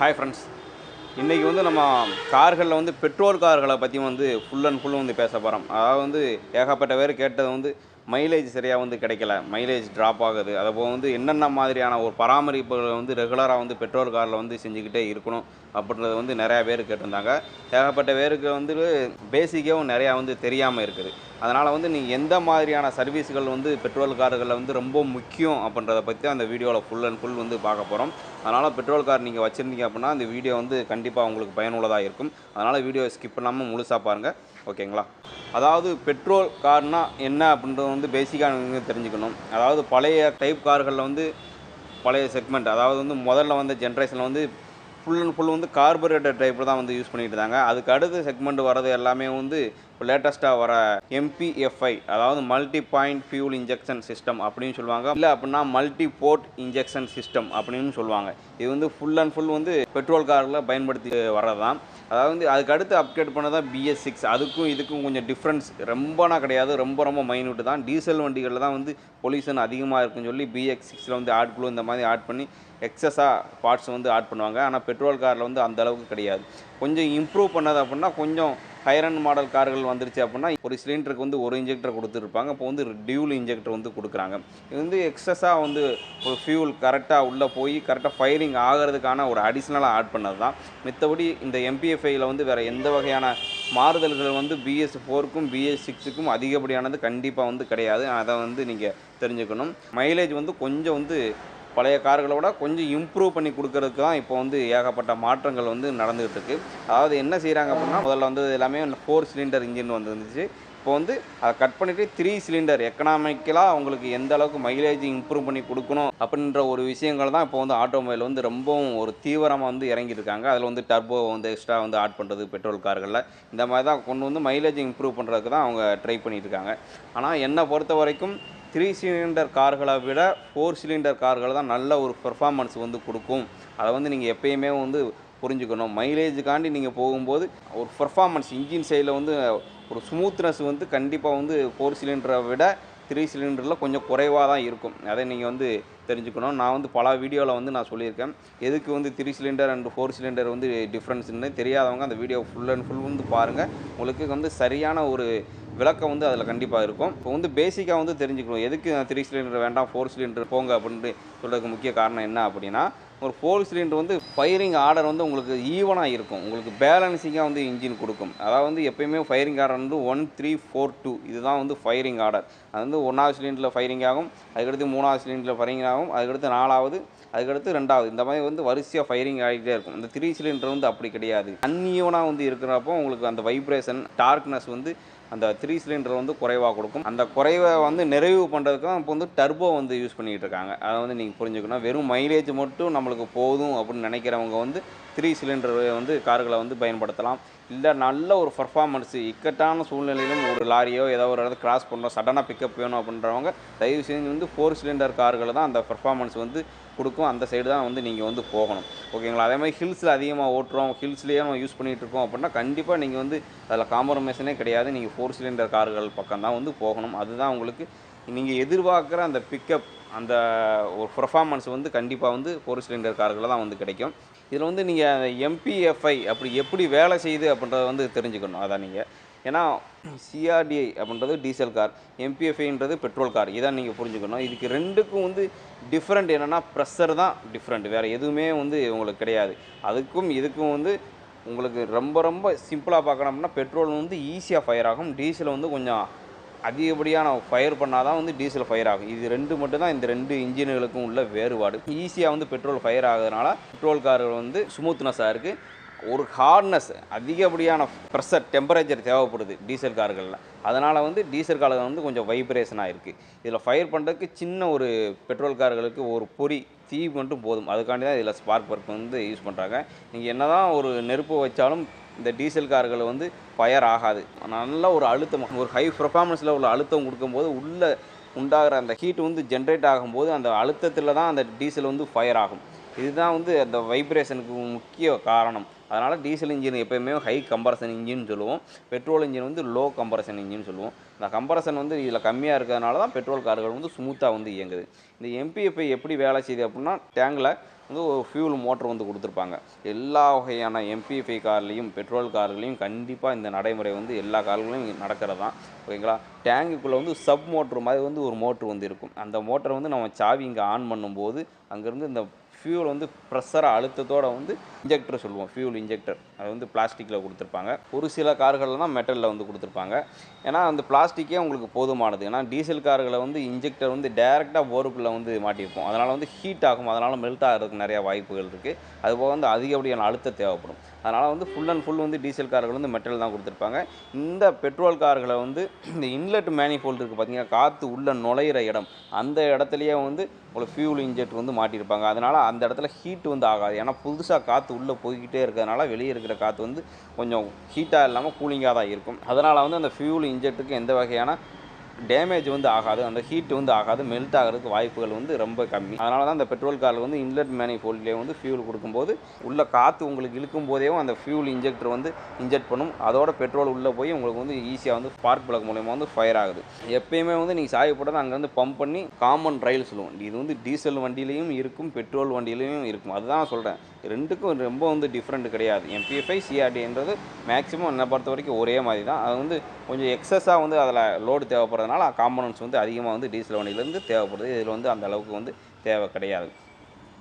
Hi friends இன்றைக்கி வந்து நம்ம கார்களில் வந்து பெட்ரோல் கார்களை பற்றி வந்து ஃபுல் அண்ட் ஃபுல் வந்து பேச போகிறோம் அதாவது வந்து ஏகப்பட்ட பேர் கேட்டது வந்து மைலேஜ் சரியாக வந்து கிடைக்கல. மைலேஜ் ட்ராப் ஆகுது. அதை போக வந்து என்னென்ன மாதிரியான ஒரு பராமரிப்புகளை வந்து ரெகுலராக வந்து பெட்ரோல் காரில் வந்து செஞ்சுக்கிட்டே இருக்கணும் அப்படின்றது வந்து நிறையா பேர் கேட்டிருந்தாங்க. ஏகப்பட்ட பேருக்கு வந்து பேசிக்காகவும் நிறையா வந்து தெரியாமல் இருக்குது. அதனால் வந்து நீங்கள் எந்த மாதிரியான சர்வீஸ்கள் வந்து பெட்ரோல் கார்களில் வந்து ரொம்ப முக்கியம் அப்படின்றத பற்றி அந்த வீடியோவில் ஃபுல் அண்ட் ஃபுல் வந்து பார்க்க போகிறோம் அதனால் பெட்ரோல் கார் நீங்கள் வச்சுருந்தீங்க அப்படின்னா அந்த வீடியோ வந்து கண்டிப்பாக உங்களுக்கு பயனுள்ளதாக இருக்கும். அதனால் வீடியோ ஸ்கிப் பண்ணாமல் முழுசாக பாருங்கள் ஓகேங்களா? அதாவது பெட்ரோல் கார்னால் என்ன அப்படின்றது வந்து பேசிக்காக தெரிஞ்சுக்கணும். அதாவது பழைய டைப் கார்களில் வந்து பழைய செக்மெண்ட் அதாவது வந்து முதல்ல வந்த ஜென்ரேஷனில் வந்து ஃபுல் அண்ட் ஃபுல் வந்து கார்பரேட்டர் டைப்பில் தான் வந்து யூஸ் பண்ணிட்டு இருந்தாங்க. அதுக்கு அடுத்த செக்மெண்ட் வர்றது எல்லாமே வந்து இப்போ லேட்டஸ்ட்டாக வர எம்பிஎஃப்ஐ அதாவது multi point fuel injection system அப்படின்னு சொல்லுவாங்க. இல்லை அப்படின்னா மல்டி போர்ட் இன்ஜெக்ஷன் சிஸ்டம் அப்படின்னு சொல்லுவாங்க. இது வந்து ஃபுல் அண்ட் ஃபுல் வந்து பெட்ரோல் காரில் பயன்படுத்தி வர்றது தான் அதாவது வந்து அதுக்கு அடுத்து அப்டேட் பண்ணதான் பிஎஸ் சிக்ஸ் அதுக்கும் இதுக்கும் கொஞ்சம் டிஃப்ரென்ஸ் ரொம்பனா கிடையாது. ரொம்ப ரொம்ப மைனூட்டு தான். டீசல் வண்டிகளில் தான் வந்து பொல்யூஷன் அதிகமாக இருக்குன்னு சொல்லி பிஎக்ஸ் சிக்ஸில் வந்து ஆட் குழு இந்த மாதிரி ஆட் பண்ணி எக்ஸஸாக பார்ட்ஸ் வந்து ஆட் பண்ணுவாங்க. ஆனால் பெட்ரோல் காரில் வந்து அந்த அளவுக்கு கிடையாது. கொஞ்சம் இம்ப்ரூவ் பண்ணது அப்படின்னா கொஞ்சம் ஹைரன் மாடல் கார்கள் வந்துருச்சு அப்படின்னா ஒரு சிலிண்டருக்கு வந்து ஒரு இன்ஜெக்டர் கொடுத்துருப்பாங்க. இப்போ வந்து டியூல் இன்ஜெக்டர் வந்து கொடுக்குறாங்க. இது வந்து எக்ஸஸாக வந்து ஒரு ஃபியூல் கரெக்டாக உள்ளே போய் கரெக்டாக ஃபயரிங் ஆகிறதுக்கான ஒரு அடிஷ்னலாக ஆட் பண்ணது தான் மித்தபடி இந்த எம்பிஎஃப்ஐயில் வந்து வேறு எந்த வகையான மாறுதல்கள் வந்து பிஎஸ் ஃபோருக்கும் பிஎஸ் சிக்ஸுக்கும் அதிகப்படியானது கண்டிப்பாக வந்து கிடையாது. அதை வந்து நீங்கள் தெரிஞ்சுக்கணும். மைலேஜ் வந்து கொஞ்சம் வந்து பழைய கார்களை விட கொஞ்சம் இம்ப்ரூவ் பண்ணி கொடுக்கறதுக்கு தான் இப்போ வந்து ஏகப்பட்ட மாற்றங்கள் வந்து நடந்துகிட்டு இருக்கு அதாவது என்ன செய்கிறாங்க அப்படின்னா முதல்ல வந்து எல்லாமே ஃபோர் சிலிண்டர் இன்ஜின் வந்துருந்துச்சு. இப்போ வந்து அதை கட் பண்ணிவிட்டு த்ரீ சிலிண்டர் எக்கனாமிக்கலாக அவங்களுக்கு எந்த அளவுக்கு மைலேஜ் இம்ப்ரூவ் பண்ணி கொடுக்கணும் அப்படின்ற ஒரு விஷயங்கள் தான் இப்போ வந்து ஆட்டோமொபைல் வந்து ரொம்பவும் ஒரு தீவிரமாக வந்து இறங்கியிருக்காங்க. அதில் வந்து டர்போ வந்து எக்ஸ்ட்ரா வந்து ஆட் பண்ணுறது பெட்ரோல் கார்களில் இந்த மாதிரி தான் கொண்டு வந்து மைலேஜ் இம்ப்ரூவ் பண்ணுறதுக்கு தான் அவங்க ட்ரை பண்ணிட்டு இருக்காங்க. ஆனால் என்னை பொறுத்த வரைக்கும் த்ரீ சிலிண்டர் கார்களை விட ஃபோர் சிலிண்டர் கார்கள் தான் நல்ல ஒரு பெர்ஃபார்மன்ஸ் வந்து கொடுக்கும். அதை வந்து நீங்கள் எப்பயுமே வந்து புரிஞ்சுக்கணும். மைலேஜுக்காண்டி நீங்கள் போகும்போது ஒரு பெர்ஃபார்மன்ஸ் இன்ஜின் சைடில் வந்து ஒரு ஸ்மூத்னஸ் வந்து கண்டிப்பாக வந்து ஃபோர் சிலிண்டரை விட த்ரீ சிலிண்டரில் கொஞ்சம் குறைவாக தான் இருக்கும். அதை நீங்கள் வந்து தெரிஞ்சுக்கணும். நான் வந்து பல வீடியோவில் வந்து நான் சொல்லியிருக்கேன். எதுக்கு வந்து three cylinder and four cylinder வந்து டிஃப்ரென்ஸ்னு தெரியாதவங்க அந்த வீடியோ ஃபுல் அண்ட் ஃபுல் வந்து பாருங்கள் உங்களுக்கு வந்து சரியான ஒரு விளக்கம் வந்து அதில் கண்டிப்பாக இருக்கும். இப்போ வந்து பேசிக்காக வந்து தெரிஞ்சுக்கணும். எதுக்கு த்ரீ சிலிண்டர் வேண்டாம் ஃபோர் சிலிண்டர் போங்க அப்படின்ட்டு சொல்கிறதுக்கு முக்கிய காரணம் என்ன அப்படின்னா ஒரு ஃபோர் சிலிண்டர் வந்து ஃபயரிங் ஆர்டர் வந்து உங்களுக்கு ஈவனாக இருக்கும். உங்களுக்கு பேலன்சிங்காக வந்து இன்ஜின் கொடுக்கும். அதாவது வந்து எப்பயுமே ஃபயரிங் ஆர்டர் வந்து ஒன் த்ரீ ஃபோர் டூ இதுதான் வந்து ஃபயரிங் ஆர்டர் அது வந்து ஒன்றாவது சிலிண்டரில் ஃபயரிங் ஆகும் அதுக்கடுத்து மூணாவது சிலிண்டரில் ஃபயரிங் ஆகும் அதுக்கடுத்து நாலாவது அதுக்கடுத்து ரெண்டாவது. இந்த மாதிரி வந்து வரிசையாக ஃபயரிங் ஆகிட்டே இருக்கும். இந்த த்ரீ சிலிண்டர் வந்து அப்படி கிடையாது. அன்ஈவனாக வந்து இருக்கிறப்போ உங்களுக்கு அந்த வைப்ரேஷன் டார்க்னஸ் வந்து அந்த த்ரீ சிலிண்டர் வந்து குறைவாக கொடுக்கும். அந்த குறைவை வந்து நிறைவு பண்ணுறதுக்கும் இப்போ வந்து டர்போ வந்து யூஸ் பண்ணிகிட்டு இருக்காங்க. அதை வந்து நீங்கள் புரிஞ்சுக்கணும். வெறும் மைலேஜ் மட்டும் நம்மளுக்கு போதும் அப்படின்னு நினைக்கிறவங்க வந்து த்ரீ சிலிண்டர் வந்து கார்களை வந்து பயன்படுத்தலாம். இல்லை நல்ல ஒரு பர்ஃபார்மன்ஸு இக்கட்டான சூழ்நிலையிலும் ஒரு லாரியோ ஏதோ ஒரு இடத்துல கிராஸ் பண்ணுறோம் சடனாக பிக்கப் வேணும் அப்படின்றவங்க தயவு செஞ்சு வந்து ஃபோர் சிலிண்டர் கார்களை தான் அந்த பர்ஃபார்மன்ஸ் வந்து கொடுக்கும். அந்த சைடு தான் வந்து நீங்கள் வந்து போகணும். ஓகேங்களா அதே மாதிரி ஹில்ஸில் அதிகமாக ஓட்டுறோம். ஹில்ஸ்லேயே நம்ம யூஸ் பண்ணிகிட்டு இருக்கோம் அப்படின்னா கண்டிப்பாக நீங்கள் வந்து அதில் காம்ப்ரமைஸனே கிடையாது. நீங்கள் ஃபோர் சிலிண்டர் கார்கள் பக்கம் தான் வந்து போகணும். அதுதான் உங்களுக்கு நீங்கள் எதிர்பார்க்குற அந்த பிக்கப் அந்த ஒரு பர்ஃபார்மன்ஸ் வந்து கண்டிப்பாக வந்து ஃபோர் சிலிண்டர் கார்களில் தான் வந்து கிடைக்கும். இதில் வந்து நீங்கள் எம்பிஎஃப்ஐ அப்படி எப்படி வேலை செய்யுது அப்படின்றத வந்து தெரிஞ்சுக்கணும். அதான் நீங்கள் ஏன்னா சிஆர்டிஐ அப்படின்றது டீசல் கார் எம்பிஎஃப்ஐன்றது பெட்ரோல் கார் இதான் நீங்கள் புரிஞ்சுக்கணும். இதுக்கு ரெண்டுக்கும் வந்து டிஃப்ரெண்ட் என்னென்னா ப்ரெஷர் தான் டிஃப்ரெண்ட் வேறு எதுவுமே வந்து உங்களுக்கு கிடையாது. அதுக்கும் இதுக்கும் வந்து உங்களுக்கு ரொம்ப ரொம்ப சிம்பிளாக பார்க்கணும்னா பெட்ரோல் வந்து ஈஸியாக ஃபயர் ஆகும். டீசல் வந்து கொஞ்சம் அதிகப்படியான ஃபயர் பண்ணால் தான் வந்து டீசல் ஃபயர் ஆகும். இது ரெண்டு மட்டும்தான் இந்த ரெண்டு இன்ஜின்களுக்கும் உள்ள வேறுபாடு. ஈஸியாக வந்து பெட்ரோல் ஃபயர் ஆகுறதுனால பெட்ரோல் கார்கள் வந்து ஸ்மூத்னஸாக இருக்குது ஒரு ஹார்ட்னஸ் அதிகப்படியான ப்ரெஷர் டெம்பரேச்சர் தேவைப்படுது டீசல் கார்களில். அதனால் வந்து டீசல் கார்கள் வந்து கொஞ்சம் வைப்ரேஷனாக இருக்குது இதில் ஃபயர் பண்ணுறதுக்கு சின்ன ஒரு பெட்ரோல் கார்களுக்கு ஒரு பொறி தீ மட்டும் போதும். அதுக்காண்டி தான் இதில் ஸ்பார்க் பர்க் வந்து யூஸ் பண்ணுறாங்க நீங்கள் என்ன தான் ஒரு நெருப்பு வச்சாலும் இந்த டீசல் கார்கள் வந்து ஃபயர் ஆகாது. நல்ல ஒரு அழுத்தம் ஒரு ஹை பர்ஃபார்மன்ஸில் உள்ள அழுத்தம் கொடுக்கும்போது உள்ளே உண்டாகிற அந்த ஹீட் வந்து ஜென்ரேட் ஆகும்போது அந்த அழுத்தத்தில் தான் அந்த டீசல் வந்து ஃபயர் ஆகும். இதுதான் வந்து அந்த வைப்ரேஷனுக்கு முக்கிய காரணம். அதனால் டீசல் இன்ஜின் எப்போயுமே ஹை கம்பரசன் இன்ஜின் சொல்லுவோம். பெட்ரோல் இன்ஜின் வந்து லோ கம்பரசன் இன்ஜின் சொல்லுவோம். இந்த கம்பரசன் வந்து இதில் கம்மியாக இருக்கிறதுனால தான் பெட்ரோல் கார்கள் வந்து ஸ்மூத்தாக வந்து இயங்குது. இந்த எம்பிஎஃப்ஐ எப்படி வேலை செய்யுது அப்படின்னா டேங்கில் வந்து ஒரு ஃபியூல் மோட்டர் வந்து கொடுத்துருப்பாங்க. எல்லா வகையான எம்பிஎஃப்ஐ கார்லேயும் பெட்ரோல் கார்களையும் கண்டிப்பாக இந்த நடைமுறை வந்து எல்லா கார்களையும் நடக்கிறது தான். ஓகேங்களா? டேங்குக்குள்ளே வந்து சப் மோட்ரு மாதிரி வந்து ஒரு மோட்ரு வந்து இருக்கும். அந்த மோட்டரை வந்து நம்ம சாவி இங்கே ஆன் பண்ணும்போது அங்கேருந்து இந்த ஃபியூல் வந்து ப்ரெஷரை அழுத்தத்தோட வந்து இன்ஜெக்டர் சொல்லுவோம் ஃபியூல் இன்ஜெக்டர் அது வந்து பிளாஸ்டிக்கில் கொடுத்துருப்பாங்க. ஒரு சில கார்களில் தான் மெட்டலில் வந்து கொடுத்துருப்பாங்க. ஏன்னா அந்த பிளாஸ்டிக்கே உங்களுக்கு போதுமானது. ஏன்னா டீசல் கார்களை வந்து இன்ஜெக்டர் வந்து டேரெக்டாக போருக்குள்ளே வந்து மாட்டியிருப்போம் அதனால் வந்து ஹீட் ஆகும். அதனால் மெல்ட் ஆகிறதுக்கு நிறையா வாய்ப்புகள் இருக்குது அதுபோக வந்து அதிகப்படியான அழுத்தம் தேவைப்படும். அதனால் வந்து ஃபுல் அண்ட் ஃபுல் வந்து டீசல் கார்கள் வந்து மெட்டல் தான் கொடுத்துருப்பாங்க. இந்த பெட்ரோல் கார்களை வந்து இந்த இன்லெட் மேனிஃபோல்டு இருக்குது பார்த்தீங்கன்னா காற்று உள்ளே நுழையிற இடம். அந்த இடத்துலையே வந்து உங்களுக்கு ஃபியூல் இன்ஜெக்டர் வந்து மாட்டியிருப்பாங்க. அதனால் அந்த இடத்துல ஹீட் வந்து ஆகாது. ஏன்னா புதுசாக காற்று உள்ளே போய்கிட்டே இருக்கிறதுனால வெளியே இருக்கிற காற்று வந்து கொஞ்சம் ஹீட்டாக இல்லாமல் கூலிங்காக தான் இருக்கும். அதனால் வந்து அந்த ஃபியூல் இன்ஜெக்ட்டுக்கு எந்த வகையான டேமேஜ் வந்து ஆகாது. அந்த ஹீட் வந்து ஆகாது. மெல்ட் ஆகிறதுக்கு வாய்ப்புகள் வந்து ரொம்ப கம்மி. அதனால தான் அந்த பெட்ரோல் காரில் வந்து இன்லெட் மேனிஃபோல்ட்லேயே வந்து ஃபியூல் கொடுக்கும்போது உள்ள காற்று உங்களுக்கு இழுக்கும் போதேவும் அந்த ஃபியூல் இன்ஜெக்டர் வந்து இன்ஜெக்ட் பண்ணும். அதோட பெட்ரோல் உள்ளே போய் உங்களுக்கு வந்து ஈஸியாக வந்து ஸ்பார்க் பிளக் மூலயமா வந்து ஃபயர் ஆகுது. எப்பயுமே வந்து நீங்கள் சாவி போட்டது அங்கேருந்து பம்ப் பண்ணி காமன் ரயில் சொல்லுவோம். இது வந்து டீசல் வண்டியிலையும் இருக்கும் பெட்ரோல் வண்டியிலையும் இருக்கும். அதுதான் சொல்கிறேன் ரெண்டுக்கும் ரொம்ப வந்து டிஃப்ரெண்ட் கிடையாது. எம்பிஎஃப்ஐ சிஆர்டின்றது மேக்ஸிமம் என்னை பொறுத்த வரைக்கும் ஒரே மாதிரி தான். அது வந்து கொஞ்சம் எக்ஸஸாக வந்து அதில் லோடு தேவைப்படுறதுனால காம்பனன்ட்ஸ் வந்து அதிகமாக வந்து டீசல் வண்டியிலேருந்து தேவைப்படுது. இதில் வந்து அந்த அளவுக்கு வந்து தேவை கிடையாது.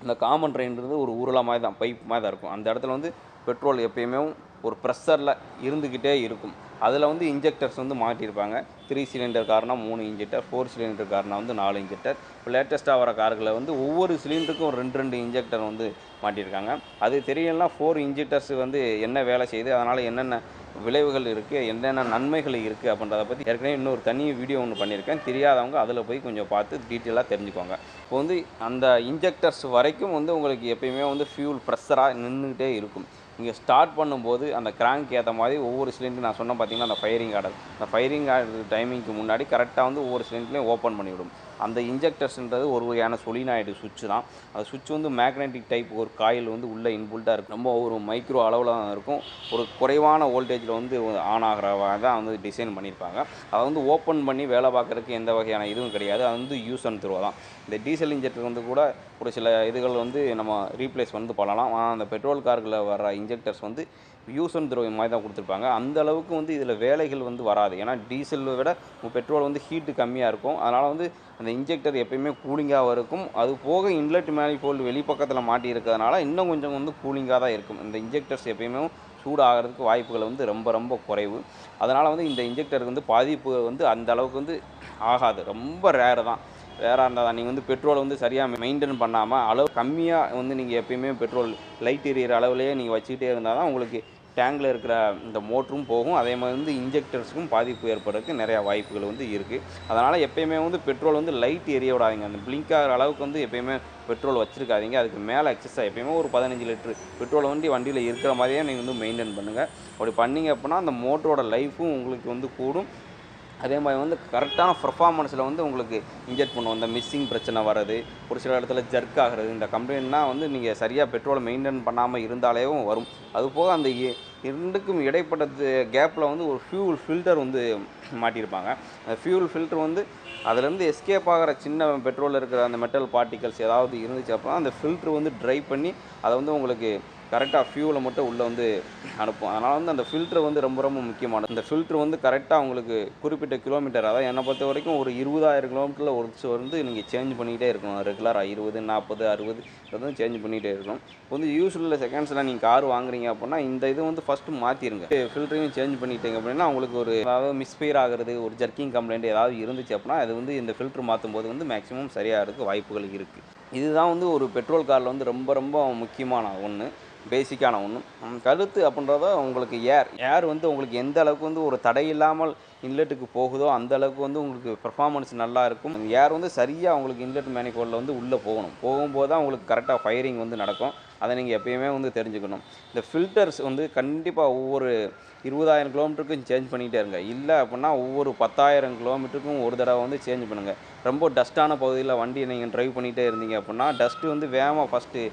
இந்த காமன் ட்ரெயின்றது ஒரு உருளை மாதிரி தான் பைப் மாதிரி தான் இருக்கும். அந்த இடத்துல வந்து பெட்ரோல் எப்பயுமே ஒரு ப்ரெஷரில் இருந்துக்கிட்டே இருக்கும். அதில் வந்து இன்ஜெக்டர்ஸ் வந்து மாட்டியிருப்பாங்க. த்ரீ சிலிண்டர் காரனா மூணு இன்ஜெக்டர் ஃபோர் சிலிண்டர் காரனா வந்து நாலு இன்ஜெக்டர் இப்போ லேட்டஸ்ட்டாக வர கார்களில் வந்து ஒவ்வொரு சிலிண்டருக்கும் ரெண்டு ரெண்டு இன்ஜெக்டர் வந்து மாட்டியிருக்காங்க. அது தெரியலனா ஃபோர் இன்ஜெக்டர்ஸ் வந்து என்ன வேலை செய்யுது அதனால் என்னென்ன விளைவுகள் இருக்குது என்னென்ன நன்மைகள் இருக்குது அப்படின்றத பற்றி ஏற்கனவே இன்னொரு தனி வீடியோ ஒன்று பண்ணியிருக்கேன். தெரியாதவங்க அதில் போய் கொஞ்சம் பார்த்து டீட்டெயிலாக தெரிஞ்சுக்கோங்க. இப்போ வந்து அந்த இன்ஜெக்டர்ஸ் வரைக்கும் வந்து உங்களுக்கு எப்பயுமே வந்து ஃபியூல் ப்ரெஷராக நின்றுக்கிட்டே இருக்கும். இங்கே ஸ்டார்ட் பண்ணும்போது அந்த கிராங்க் ஏற்ற மாதிரி ஒவ்வொரு சிலிண்டர் நான் சொன்னேன் பார்த்தீங்கன்னா அந்த ஃபயரிங் ஆர்டர் அந்த ஃபயரிங் ஆர்டர் டைமிங்க்கு முன்னாடி கரெக்டாக வந்து ஒவ்வொரு சிலிண்டர்லையும் ஓப்பன் பண்ணிவிடும். அந்த இன்ஜெக்டர்ஸ்ன்றது ஒரு வகையான சொலினாய்டு சுவிட்ச் தான். அந்த சுவிட்ச் வந்து மேக்னெட்டிக் டைப் ஒரு காயில் வந்து உள்ளே இன்புல்ட்டாக இருக்கும் ரொம்ப ஒரு மைக்ரோ அளவில் தான் இருக்கும். ஒரு குறைவான வோல்டேஜில் வந்து ஆன் ஆகிற தான் வந்து டிசைன் பண்ணியிருப்பாங்க அதை வந்து ஓப்பன் பண்ணி வேலை பார்க்குறதுக்கு எந்த வகையான இதுவும் கிடையாது. அது வந்து யூஸ் அண்ட் த்ரோ தான். இந்த டீசல் இன்ஜெக்டர் வந்து கூட ஒரு சில இதுகள் வந்து நம்ம ரீப்ளேஸ் வந்து பண்ணலாம். ஆனால் அந்த பெட்ரோல் கார்களில் வர இன்ஜெக்டர்ஸ் வந்து யூஸ் அண்ட் த்ரோ மாதிரி தான் கொடுத்துருப்பாங்க. அந்த அளவுக்கு வந்து இதில் வேலைகள் வந்து வராது. ஏன்னா டீசலை விட பெட்ரோல் வந்து ஹீட்டு கம்மியாக இருக்கும். அதனால் வந்து அந்த இன்ஜெக்டர் எப்பயுமே கூலிங்காக இருக்கும். அது போக இன்லெட் மேனிஃபோல்டு வெளிப்பக்கத்தில் மாட்டி இருக்கிறதுனால இன்னும் கொஞ்சம் வந்து கூலிங்காக தான் இருக்கும். இந்த இன்ஜெக்டர்ஸ் எப்பயுமே சூடாகிறதுக்கு வாய்ப்புகள் வந்து ரொம்ப ரொம்ப குறைவு. அதனால் வந்து இந்த இன்ஜெக்டருக்கு வந்து பாதிப்பு வந்து அந்த அளவுக்கு வந்து ஆகாது. ரொம்ப ரேரு தான். ரேராக இருந்தால் தான். நீங்கள் வந்து பெட்ரோல் வந்து சரியாக மெயின்டைன் பண்ணாமல் அளவு கம்மியாக வந்து நீங்கள் எப்பயுமே பெட்ரோல் லைட் எரியிற அளவுலேயே நீங்கள் வச்சுக்கிட்டே இருந்தால் தான் உங்களுக்கு டேங்கில் இருக்கிற இந்த மோட்டரும் போகும். அதே மாதிரி வந்து இன்ஜெக்டர்ஸுக்கும் பாதிப்பு ஏற்படுறதுக்கு நிறையா வாய்ப்புகள் வந்து இருக்குது அதனால் எப்பயுமே வந்து பெட்ரோல் வந்து லைட் எரிய விடாதீங்க. அந்த பிளிங்க் ஆகிற அளவுக்கு வந்து எப்பயுமே பெட்ரோல் வச்சுருக்காதீங்க. அதுக்கு மேலே எக்ஸஸாக எப்பயுமே ஒரு பதினஞ்சு லிட்ரு பெட்ரோல் வண்டி வண்டியில் இருக்கிற மாதிரியே நீங்கள் வந்து மெயின்டைன் பண்ணுங்கள் அப்படி பண்ணீங்க அப்படின்னா அந்த மோட்டரோட லைஃப்பும் உங்களுக்கு வந்து கூடும். அதே மாதிரி வந்து கரெக்டான பர்ஃபார்மன்ஸில் வந்து உங்களுக்கு இன்ஜெக்ட் பண்ணுவோம் இந்த மிஸ்ஸிங் பிரச்சனை வர்றது ஒரு சில இடத்துல ஜர்க் ஆகிறது இந்த கம்ப்ளைண்ட்னா வந்து நீங்கள் சரியாக பெட்ரோலை மெயின்டைன் பண்ணாமல் இருந்தாலேயும் வரும். அது போக அந்த இரண்டுக்கும் இடைப்பட்ட கேப்பில் வந்து ஒரு ஃபியூல் ஃபில்டர் வந்து மாட்டியிருப்பாங்க. அந்த ஃபியூல் ஃபில்டர் வந்து அதுலேருந்து எஸ்கேப் ஆகிற சின்ன பெட்ரோலில் இருக்கிற அந்த மெட்டல் பார்ட்டிகல்ஸ் ஏதாவது இருந்துச்சு அப்படின்னா அந்த ஃபில்ட்ரு வந்து ட்ரை பண்ணி அதை வந்து உங்களுக்கு கரெக்டாக ஃபியூலை மட்டும் உள்ளே வந்து அனுப்பும். அதனால் வந்து அந்த ஃபில்ட்ரு வந்து ரொம்ப ரொம்ப முக்கியமானது. இந்த ஃபில்ட்ரு வந்து கரெக்டாக உங்களுக்கு குறிப்பிட்ட கிலோமீட்டர் அதாவது என்னை பொறுத்த வரைக்கும் ஒரு இருபதாயிரம் கிலோமீட்டரில் ஒரு வந்து நீங்கள் சேஞ்ச் பண்ணிகிட்டே இருக்கணும். ரெகுலராக இருபது நாற்பது அறுபது வந்து சேஞ்ச் பண்ணிகிட்டே இருக்கணும். இப்போ வந்து யூஸ்வலில் செகண்ட்ஸில் நீங்கள் கார் வாங்குறீங்க அப்படின்னா இந்த இது வந்து ஃபஸ்ட்டு மாற்றிருங்க ஃபில்டரையும் சேஞ்ச் பண்ணிட்டீங்க அப்படின்னா உங்களுக்கு ஒரு அதாவது மிஸ்பயர் ஆகிறது ஒரு ஜர்க்கிங் கம்ப்ளைண்ட் ஏதாவது இருந்துச்சு அப்படின்னா அது வந்து இந்த ஃபில்ட்ரு மாற்றும் போது வந்து மேக்ஸிமம் சரியாகிறதுக்கு வாய்ப்புகள் இருக்குது இதுதான் வந்து ஒரு பெட்ரோல் காரில் வந்து ரொம்ப ரொம்ப முக்கியமான ஒன்று பேசிக்கான ஒன்று கழுத்து அப்படின்றத உங்களுக்கு ஏர். ஏர் வந்து உங்களுக்கு எந்த அளவுக்கு வந்து ஒரு தடை இல்லாமல் இன்லெட்டுக்கு போகுதோ அந்த அளவுக்கு வந்து உங்களுக்கு பெர்ஃபார்மன்ஸ் நல்லா இருக்கும். ஏர் வந்து சரியாக உங்களுக்கு இன்லெட் மேனிகோலில் வந்து உள்ளே போகணும். போகும்போது தான் உங்களுக்கு கரெக்டாக ஃபயரிங் வந்து நடக்கும். அதை நீங்கள் எப்பயுமே வந்து தெரிஞ்சுக்கணும். இந்த ஃபில்டர்ஸ் வந்து கண்டிப்பாக ஒவ்வொரு இருபதாயிரம் கிலோமீட்டருக்கும் சேஞ்ச் பண்ணிகிட்டே இருங்க. இல்லை அப்படின்னா ஒவ்வொரு பத்தாயிரம் கிலோமீட்டருக்கும் ஒரு தடவை வந்து சேஞ்ச் பண்ணுங்கள் ரொம்ப டஸ்ட்டான பகுதியில் வண்டியை நீங்கள் ட்ரைவ் பண்ணிகிட்டே இருந்தீங்க அப்படின்னா டஸ்ட்டு வந்து வேகமாக ஃபஸ்ட்டு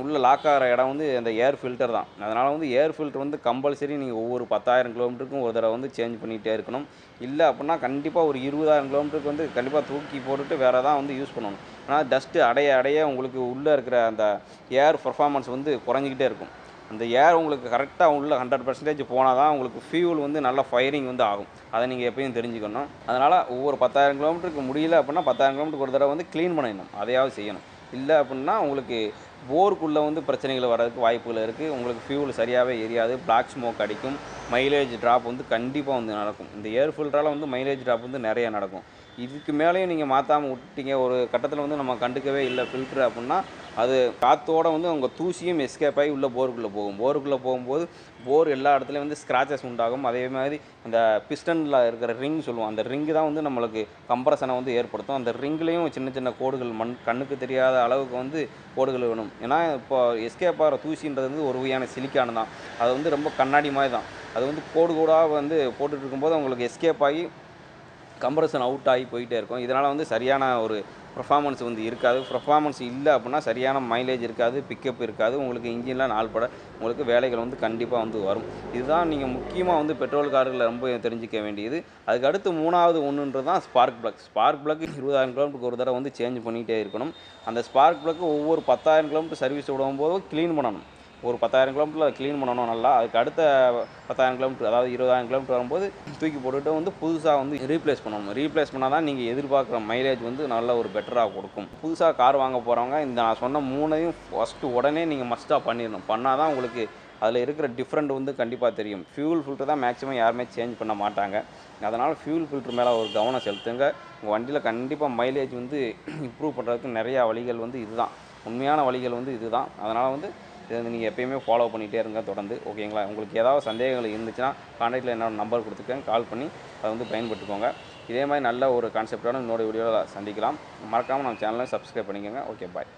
உள்ள லாக் ஆகிற இடம் வந்து அந்த ஏர் ஃபில்டர் தான். அதனால் வந்து ஏர் ஃபில்டர் வந்து கம்பல்சரி நீங்கள் ஒவ்வொரு பத்தாயிரம் கிலோமீட்டருக்கும் ஒரு தடவை வந்து சேஞ்ச் பண்ணிகிட்டே இருக்கணும். இல்லை அப்படின்னா கண்டிப்பாக ஒரு இருபதாயிரம் கிலோமீட்டருக்கு வந்து கண்டிப்பாக தூக்கி போட்டுட்டு வேறு தான் வந்து யூஸ் பண்ணணும். ஆனால் டஸ்ட்டு அடைய அடைய உங்களுக்கு உள்ளே இருக்கிற அந்த ஏர் பர்ஃபார்மன்ஸ் வந்து குறைஞ்சிக்கிட்டே இருக்கும். அந்த ஏர் உங்களுக்கு கரெக்டாக உள்ள ஹண்ட்ரட் பர்சன்டேஜ் போனால் தான் உங்களுக்கு ஃபியூல் வந்து நல்ல ஃபயரிங் வந்து ஆகும். அதை நீங்கள் எப்பயும் தெரிஞ்சுக்கணும். அதனால் ஒவ்வொரு பத்தாயிரம் கிலோமீட்டருக்கு முடியல அப்படின்னா பத்தாயிரம் கிலோமீட்டருக்கு ஒரு தடவை வந்து க்ளீன் பண்ணிடணும். அதையாவது செய்யணும். இல்லை அப்படின்னா உங்களுக்கு போருக்குள்ளே வந்து பிரச்சனைகள் வர்றதுக்கு வாய்ப்புகள் இருக்குது உங்களுக்கு ஃபியூல் சரியாகவே எரியாது பிளாக் ஸ்மோக் அடிக்கும் மைலேஜ் ட்ராப் வந்து கண்டிப்பாக வந்து நடக்கும். இந்த ஏர் ஃபில்டரால் வந்து மைலேஜ் ட்ராப் வந்து நிறைய நடக்கும். இதுக்கு மேலேயும் நீங்கள் மாற்றாமல் விட்டீங்க ஒரு கட்டத்தில் வந்து நம்ம கண்டுக்கவே இல்லை ஃபில்ட்ரு அப்படின்னா அது காற்றோட வந்து அவங்க தூசியும் எஸ்கேப் ஆகி உள்ள போருக்குள்ளே போகும். போருக்குள்ளே போகும்போது போர் எல்லா இடத்துலையும் வந்து ஸ்க்ராச்சஸ் உண்டாகும். அதே மாதிரி அந்த பிஸ்டனில் இருக்கிற ரிங் சொல்லுவோம். அந்த ரிங்கு தான் வந்து நம்மளுக்கு கம்ப்ரஷனை வந்து ஏற்படுத்தும். அந்த ரிங்லேயும் சின்ன சின்ன கோடுகள் மண் கண்ணுக்கு தெரியாத அளவுக்கு வந்து கோடுகள் வேணும். ஏன்னா இப்போ எஸ்கேப் ஆகிற தூசின்றது வந்து ஒரு வகையான சிலிக்கானு தான். அது வந்து ரொம்ப கண்ணாடி மாதிரி தான். அது வந்து கோடு கோடாக வந்து போட்டுட்டு இருக்கும்போது அவங்களுக்கு எஸ்கேப் ஆகி கம்ப்ரஷன் அவுட் ஆகி போயிட்டே இருக்கும். இதனால் வந்து சரியான ஒரு பர்ஃபார்மன்ஸ் வந்து இருக்காது. பர்ஃபார்மன்ஸ் இல்லை அப்படின்னா சரியான மைலேஜ் இருக்காது பிக்கப் இருக்காது. உங்களுக்கு இன்ஜின்லாம் நாள்பட உங்களுக்கு வேலைகள் வந்து கண்டிப்பாக வந்து வரும். இதுதான் நீங்கள் முக்கியமாக வந்து பெட்ரோல் கார்களில் ரொம்ப தெரிஞ்சிக்க வேண்டியது. அதுக்கு அடுத்து மூணாவது ஒன்றுன்றது தான் ஸ்பார்க் பிளக் ஸ்பார்க் பிளக் இருபதாயிரம் கிலோமீட்டருக்கு ஒரு தடவை வந்து சேஞ்ச் பண்ணிகிட்டே இருக்கணும். அந்த ஸ்பார்க் பிளக் ஒவ்வொரு பத்தாயிரம் கிலோமீட்டர் சர்வீஸ் விடும்போது க்ளீன் பண்ணணும். ஒரு பத்தாயிரம் கிலோமீட்டரில் க்ளீன் பண்ணணும் நல்லா. அதுக்கு அடுத்த பத்தாயிரம் கிலோமீட்டர் அதாவது இருபதாயிரம் கிலோமீட்டர் வரும்போது தூக்கி போட்டுட்டு வந்து புதுசாக வந்து ரீப்ளேஸ் பண்ணணும். ரீப்ளேஸ் பண்ணால் தான் நீங்கள் எதிர்பார்க்குற மைலேஜ் வந்து நல்ல ஒரு பெட்டராக கொடுக்கும். புதுசாக கார் வாங்க போகிறவங்க இந்த நான் சொன்ன மூணையும் ஃபஸ்ட்டு உடனே நீங்கள் மஸ்ட்டாக பண்ணிடணும். பண்ணால் தான் உங்களுக்கு அதில் இருக்கிற டிஃப்ரெண்ட் வந்து கண்டிப்பாக தெரியும். ஃபியூல் ஃபில்டர் தான் மேக்ஸிமம் யாருமே சேஞ்ச் பண்ண மாட்டாங்க. அதனால் ஃபியூல் ஃபில்டர் மேலே ஒரு கவனம் செலுத்துங்க. உங்கள் வண்டியில் கண்டிப்பாக மைலேஜ் வந்து இம்ப்ரூவ் பண்ணுறதுக்கு நிறையா வழிகள் வந்து இதுதான். உண்மையான வழிகள் வந்து இதுதான். அதனால் வந்து இதை வந்து நீங்கள் எப்பயுமே ஃபாலோ பண்ணிகிட்டே இருங்க தொடர்ந்து ஓகேங்களா உங்களுக்கு ஏதாவது சந்தேகங்கள் இருந்துச்சுன்னா காண்டாக்டில் என்னோட நம்பர் கொடுத்துருக்கேன் கால் பண்ணி அதை வந்து பயன்பட்டுக்கோங்க இதே மாதிரி நல்ல ஒரு கான்செப்டோட இன்னொரு வீடியோவில் சந்திக்கலாம். மறக்காமல் நம்ம சேனலை சப்ஸ்கிரைப் பண்ணிக்கோங்க. Okay bye